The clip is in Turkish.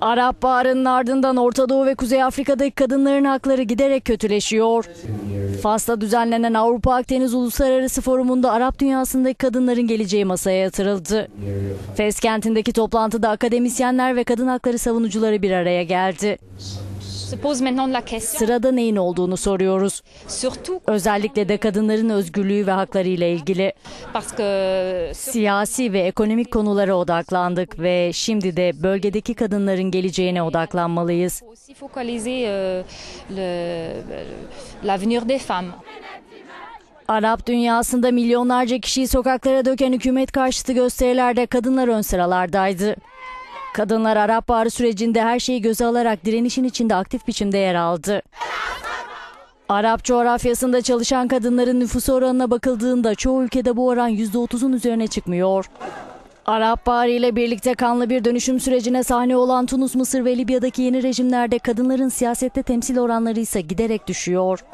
Arap Baharı'nın ardından Orta Doğu ve Kuzey Afrika'daki kadınların hakları giderek kötüleşiyor. Fas'ta düzenlenen Avrupa Akdeniz Uluslararası Forumu'nda Arap dünyasındaki kadınların geleceği masaya yatırıldı. Fes kentindeki toplantıda akademisyenler ve kadın hakları savunucuları bir araya geldi. Sırada neyin olduğunu soruyoruz. Özellikle de kadınların özgürlüğü ve hakları ile ilgili siyasi ve ekonomik konulara odaklandık ve şimdi de bölgedeki kadınların geleceğine odaklanmalıyız. euh, femmes. Arap dünyasında milyonlarca kişiyi sokaklara döken hükümet karşıtı gösterilerde kadınlar ön sıralardaydı. Kadınlar Arap Baharı sürecinde her şeyi göze alarak direnişin içinde aktif biçimde yer aldı. Arap coğrafyasında çalışan kadınların nüfus oranına bakıldığında çoğu ülkede bu oran %30'un üzerine çıkmıyor. Arap Baharı ile birlikte kanlı bir dönüşüm sürecine sahne olan Tunus, Mısır ve Libya'daki yeni rejimlerde kadınların siyasette temsil oranları ise giderek düşüyor.